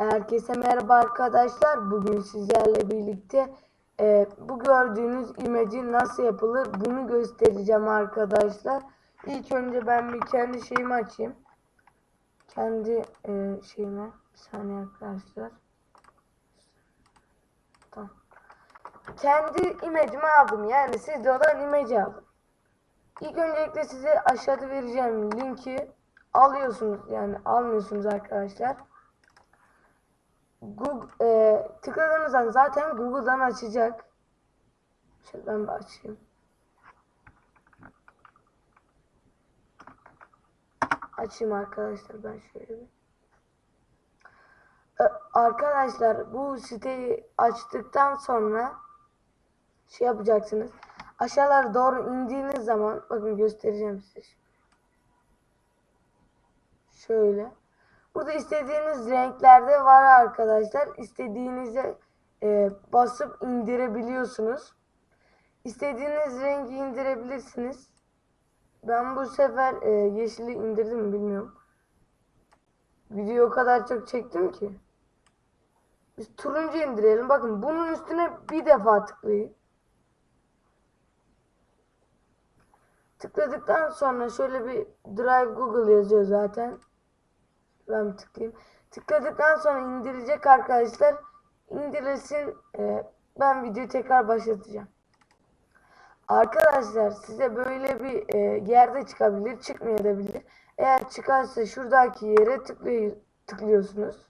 Herkese merhaba arkadaşlar. Bugün sizlerle birlikte e, bu gördüğünüz imajı nasıl yapılır bunu göstereceğim arkadaşlar. İlk önce ben bir kendi şeyimi açayım. Kendi e, şeyime. Bir saniye arkadaşlar. Tamam. Kendi imajımı aldım. Yani sizde olan imajı aldım. İlk öncelikle size aşağıda vereceğim linki alıyorsunuz. Yani almıyorsunuz arkadaşlar. Google, e, tıkladığınız an zaten Google'dan açacak. Şöyle ben bir açayım. Arkadaşlar ben şöyle bir. E, arkadaşlar bu siteyi açtıktan sonra şey yapacaksınız. Aşağılara doğru indiğiniz zaman bakın göstereceğim size. şimdi. Şöyle. Burada istediğiniz renklerde var arkadaşlar. İstediğinize e, basıp indirebiliyorsunuz. İstediğiniz rengi indirebilirsiniz. Ben bu sefer e, yeşili indirdim mi bilmiyorum. Video o kadar çok çektim ki. Biz turuncu indirelim. Bakın bunun üstüne bir defa tıklayın. Tıkladıktan sonra şöyle bir Drive Google yazıyor zaten. Ben tıklayayım. Tıkladıktan sonra indirecek arkadaşlar. İndirilsin. Ee, ben videoyu tekrar başlatacağım. Arkadaşlar size böyle bir e, yerde çıkabilir, çıkmayabilir. Eğer çıkarsa şuradaki yere tıklıyor, tıklıyorsunuz.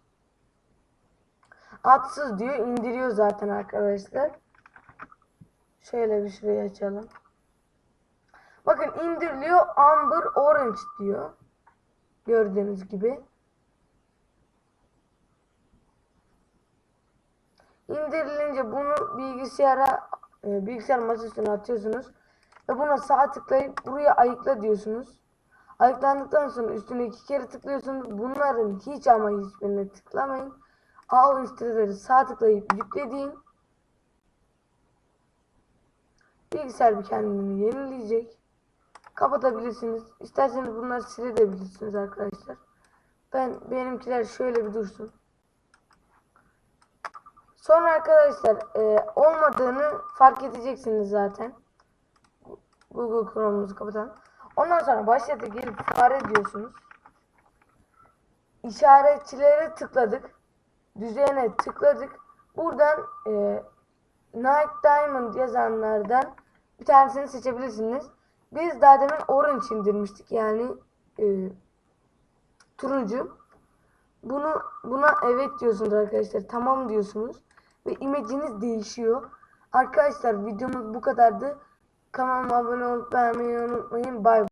Atsız diyor, indiriyor zaten arkadaşlar. Şöyle bir şurayı açalım. Bakın indiriliyor Amber Orange diyor. Gördüğünüz gibi. İndirilince bunu bilgisayara e, bilgisayar masasına atıyorsunuz. Ve buna sağ tıklayıp buraya ayıkla diyorsunuz. Ayıklandıktan sonra üstüne iki kere tıklıyorsunuz. Bunların hiç ama hiçbirine tıklamayın. Al Illustrator'ı sağ tıklayıp yüklediğin bilgisayar bir kendini yenileyecek. Kapatabilirsiniz. İsterseniz bunları silebilirsiniz arkadaşlar. Ben benimkiler şöyle bir dursun. Sonra arkadaşlar e, olmadığını fark edeceksiniz zaten. Google Chrome'umuzu kapatalım. Ondan sonra başlata gelip fare diyorsunuz. İşaretçilere tıkladık. Düzene tıkladık. Buradan e, Night Diamond yazanlardan bir tanesini seçebilirsiniz. Biz daha demin orange indirmiştik. Yani e, turuncu. Bunu buna evet diyorsunuz arkadaşlar. Tamam diyorsunuz. Ve imajınız değişiyor. Arkadaşlar videomuz bu kadardı. Kanalıma abone olup beğenmeyi unutmayın. Bay bay.